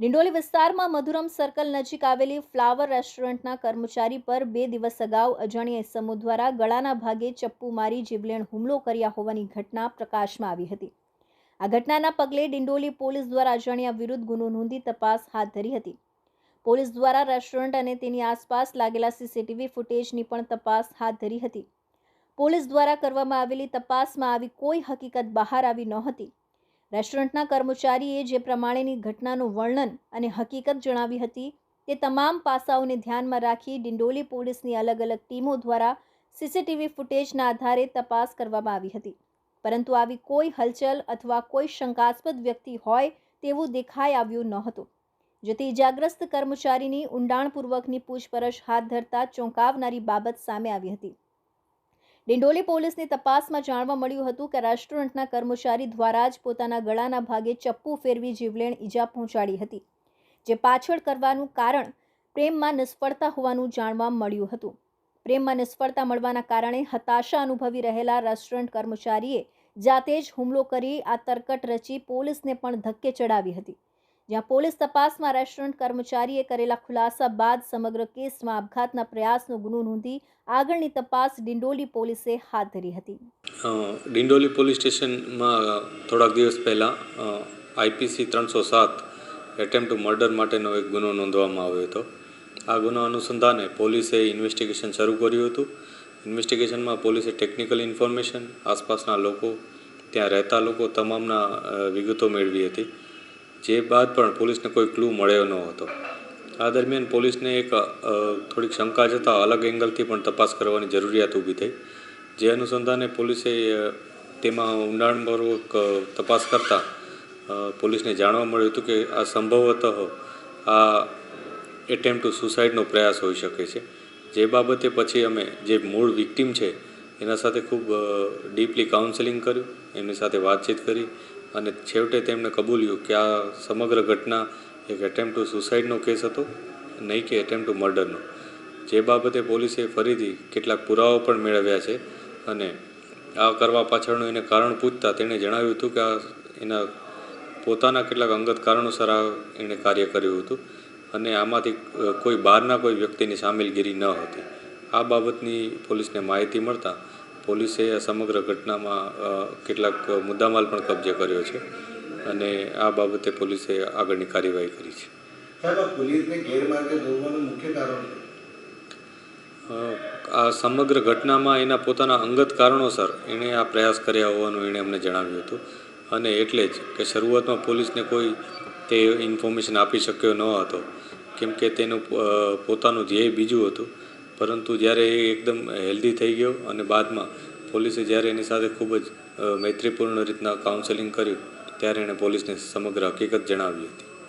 ડિંડોલી વિસ્તારમાં મધુરમ સર્કલ નજીક આવેલી ફ્લાવર રેસ્ટોરન્ટના કર્મચારી પર બે દિવસ અગાઉ અજાણ્યા ઇસમો દ્વારા ગળાના ભાગે ચપ્પુ મારી જીવલેણ હુમલો કર્યા હોવાની ઘટના પ્રકાશમાં આવી હતી. આ ઘટનાના પગલે ડિંડોલી પોલીસ દ્વારા અજાણ્યા વિરુદ્ધ ગુનો નોંધી તપાસ હાથ ધરી હતી. પોલીસ દ્વારા રેસ્ટોરન્ટ અને તેની આસપાસ લાગેલા સીસીટીવી ફૂટેજની પણ તપાસ હાથ ધરી હતી. પોલીસ દ્વારા કરવામાં આવેલી તપાસમાં આવી કોઈ હકીકત બહાર આવી નહોતી રેસ્ટોરન્ટના કર્મચારીએ જે પ્રમાણેની ઘટનાનું વર્ણન અને હકીકત જણાવી હતી, તે તમામ પાસાઓને ધ્યાનમાં રાખી ડિંડોલી પોલીસની અલગ અલગ ટીમો દ્વારા સીસીટીવી ફૂટેજના આધારે તપાસ કરવામાં આવી હતી. પરંતુ આવી કોઈ હલચલ અથવા કોઈ શંકાસ્પદ વ્યક્તિ હોય તેવું દેખાઈ આવ્યું નહોતું. જેથી ઇજાગ્રસ્ત કર્મચારીની ઊંડાણપૂર્વકની પૂછપરછ હાથ ધરતા ચોંકાવનારી બાબત સામે આવી હતી. ડિંડોલી પોલીસની તપાસમાં જાણવા મળ્યું હતું કે રેસ્ટોરન્ટના કર્મચારી દ્વારા જ પોતાના ગળાના ભાગે ચપ્પુ ફેરવી જીવલેણ ઈજા પહોંચાડી હતી, જે પાછળ કરવાનું કારણ પ્રેમમાં નિષ્ફળતા હોવાનું જાણવા મળ્યું હતું. પ્રેમમાં નિષ્ફળતા મળવાના કારણે હતાશા અનુભવી રહેલા રેસ્ટોરન્ટ કર્મચારીએ જાતે જ હુમલો કરી આ તરકટ રચી પોલીસને પણ ધક્કે ચડાવી હતી. જ્યાં પોલીસ તપાસમાં રેસ્ટોરન્ટ કર્મચારીએ કરેલા ખુલાસા બાદ સમગ્ર કેસમાં આપઘાતના પ્રયાસનો ગુનો નોંધી આગળની તપાસ ડિંડોલી પોલીસે હાથ ધરી હતી. ડિંડોલી પોલીસ સ્ટેશનમાં થોડાક દિવસ પહેલાં આઈપીસી ત્રણસો સાત એટેમ્પ ટુ મર્ડર માટેનો એક ગુનો નોંધવામાં આવ્યો હતો. આ ગુનો અનુસંધાને પોલીસે ઇન્વેસ્ટિગેશન શરૂ કર્યું હતું. ઇન્વેસ્ટિગેશનમાં પોલીસે ટેકનિકલ ઇન્ફોર્મેશન, આસપાસના લોકો, ત્યાં રહેતા લોકો, તમામના વિગતો મેળવી હતી. જે બાદ પણ પોલીસને કોઈ ક્લૂ મળ્યો ન હતો. આ દરમિયાન પોલીસને એક થોડીક શંકા જતાં અલગ એંગલથી પણ તપાસ કરવાની જરૂરિયાત ઊભી થઈ. જે અનુસંધાને પોલીસે તેમાં ઊંડાણપૂર્વક તપાસ કરતાં પોલીસને જાણવા મળ્યું હતું કે આ સંભવતઃ આ એટેમ્પ ટુ સુસાઇડનો પ્રયાસ હોઈ શકે છે. જે બાબતે પછી અમે જે મૂળ વિક્ટીમ છે, એના સાથે ખૂબ ડીપલી કાઉન્સેલિંગ કર્યું એમની સાથે વાતચીત કરી અને છેવટે તેમણે કબૂલ્યું કે આ સમગ્ર ઘટના એક એટેમ્પ ટુ સુસાઇડનો કેસ હતો, નહીં કે એટેમ્પ ટુ મર્ડરનો જે બાબતે પોલીસે ફરીથી કેટલાક પુરાવા પણ મેળવ્યા છે અને આ કરવા પાછળનું એને કારણ પૂછતા તેણે જણાવ્યું હતું કે આ એના પોતાના કેટલાક અંગત કારણોસર આ એણે કાર્ય કર્યું હતું અને આમાંથી કોઈ બહારના કોઈ વ્યક્તિની સામેલગીરી ન હતી. આ બાબતની પોલીસને માહિતી મળતા પોલીસે આ સમગ્ર ઘટનામાં કેટલાક મુદ્દામાલ પણ કબજે કર્યો છે અને આ બાબતે પોલીસે આગળની કાર્યવાહી કરી છે. આ સમગ્ર ઘટનામાં એના પોતાના અંગત કારણોસર એણે આ પ્રયાસ કર્યા હોવાનું એણે અમને જણાવ્યું હતું. અને એટલે જ કે શરૂઆતમાં પોલીસને કોઈ તે ઇન્ફોર્મેશન આપી શક્યો ન હતો. કેમ કે તેનું પોતાનું ધ્યેય બીજું હતું. પરંતુ જ્યારે એ એકદમ હેલ્ધી થઈ ગયો અને બાદમાં પોલીસે જ્યારે એની સાથે ખૂબ જ મૈત્રીપૂર્ણ રીતના કાઉન્સેલિંગ કર્યું, ત્યારે એણે પોલીસને સમગ્ર હકીકત જણાવી હતી.